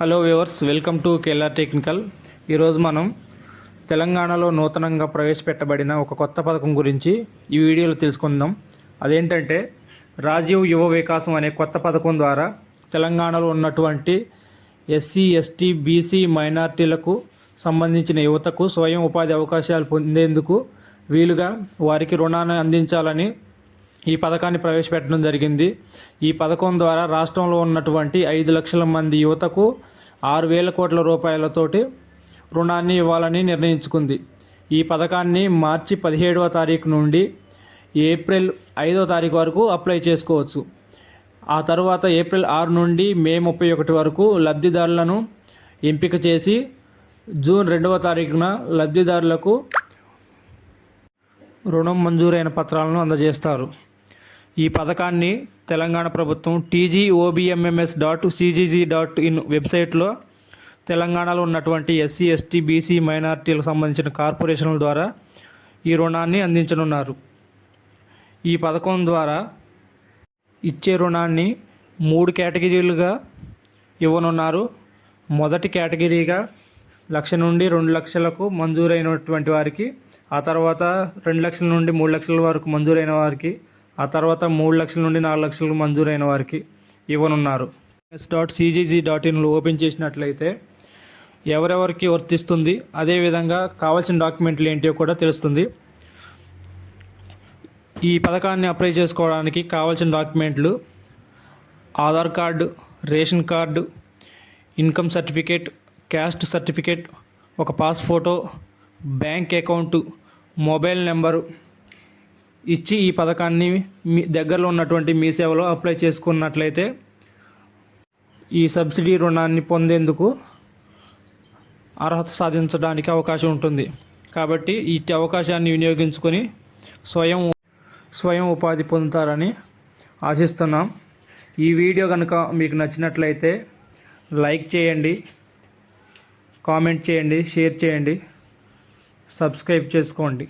Hello viewers welcome to KLR technical. ఈరోజు మనం తెలంగాణలో నూతనంగా ప్రవేశపెట్టబడిన ఒక కొత్త పథకం గురించి ఈ వీడియోలో తెలుసుకుందాం. అదేంటంటే రాజీవ్ యువ వికాసం అనే కొత్త పథకం ద్వారా తెలంగాణలో ఉన్నటువంటి ఎస్సీ ఎస్టీ బీసీ మైనార్టీలకు సంబంధించిన యువతకు స్వయం ఉపాధి అవకాశాలు పొందేందుకు వీలుగా వారికి రుణాన్ని అందించాలని ఈ పథకాన్ని ప్రవేశపెట్టడం జరిగింది. ఈ పథకం ద్వారా రాష్ట్రంలో ఉన్నటువంటి ఐదు లక్షల మంది యువతకు ఆరు వేల కోట్ల రూపాయలతోటి రుణాన్ని ఇవ్వాలని నిర్ణయించుకుంది. ఈ పథకాన్ని మార్చి పదిహేడవ తారీఖు నుండి ఏప్రిల్ ఐదవ తారీఖు వరకు అప్లై చేసుకోవచ్చు. ఆ తర్వాత ఏప్రిల్ ఆరు నుండి మే ముప్పై ఒకటి వరకు లబ్ధిదారులను ఎంపిక చేసి జూన్ రెండవ తారీఖున లబ్ధిదారులకు రుణం మంజూరైన పత్రాలను అందజేస్తారు. ఈ పథకాన్ని తెలంగాణ ప్రభుత్వం TGOBMMS dot CGG dot in వెబ్సైట్లో తెలంగాణలో ఉన్నటువంటి ఎస్సీ ఎస్టీ బీసీ మైనార్టీలకు సంబంధించిన కార్పొరేషన్ల ద్వారా ఈ రుణాన్ని అందించనున్నారు. ఈ పథకం ద్వారా ఇచ్చే రుణాన్ని మూడు కేటగిరీలుగా ఇవ్వనున్నారు. మొదటి కేటగిరీగా లక్ష నుండి రెండు లక్షలకు మంజూరైనటువంటి వారికి ఆ తర్వాత రెండు లక్షల నుండి మూడు లక్షల వరకు మంజూరైన వారికి ఆ తర్వాత మూడు లక్షల నుండి నాలుగు లక్షలకు మంజూరైన వారికి ఇవ్వనున్నారు. ఎస్ డాట్ సిజీజీ డాట్ ఇన్లు ఓపెన్ చేసినట్లయితే ఎవరెవరికి వర్తిస్తుంది అదేవిధంగా కావాల్సిన డాక్యుమెంట్లు ఏంటో కూడా తెలుస్తుంది. ఈ పథకాన్ని అప్లై చేసుకోవడానికి కావాల్సిన డాక్యుమెంట్లు Aadhaar card ration card income certificate caste certificate ఒక pass photo bank account mobile number ఇచ్చి ఈ పథకాన్ని మీ దగ్గరలో ఉన్నటువంటి మీ సేవలో అప్లై చేసుకున్నట్లయితే ఈ సబ్సిడీ రుణాన్ని పొందేందుకు అర్హత సాధించడానికి అవకాశం ఉంటుంది. కాబట్టి ఇట్టి అవకాశాన్ని వినియోగించుకొని స్వయం స్వయం ఉపాధి పొందుతారని ఆశిస్తున్నాం. ఈ వీడియో కనుక మీకు నచ్చినట్లయితే లైక్ చేయండి కామెంట్ చేయండి షేర్ చేయండి సబ్స్క్రైబ్ చేసుకోండి.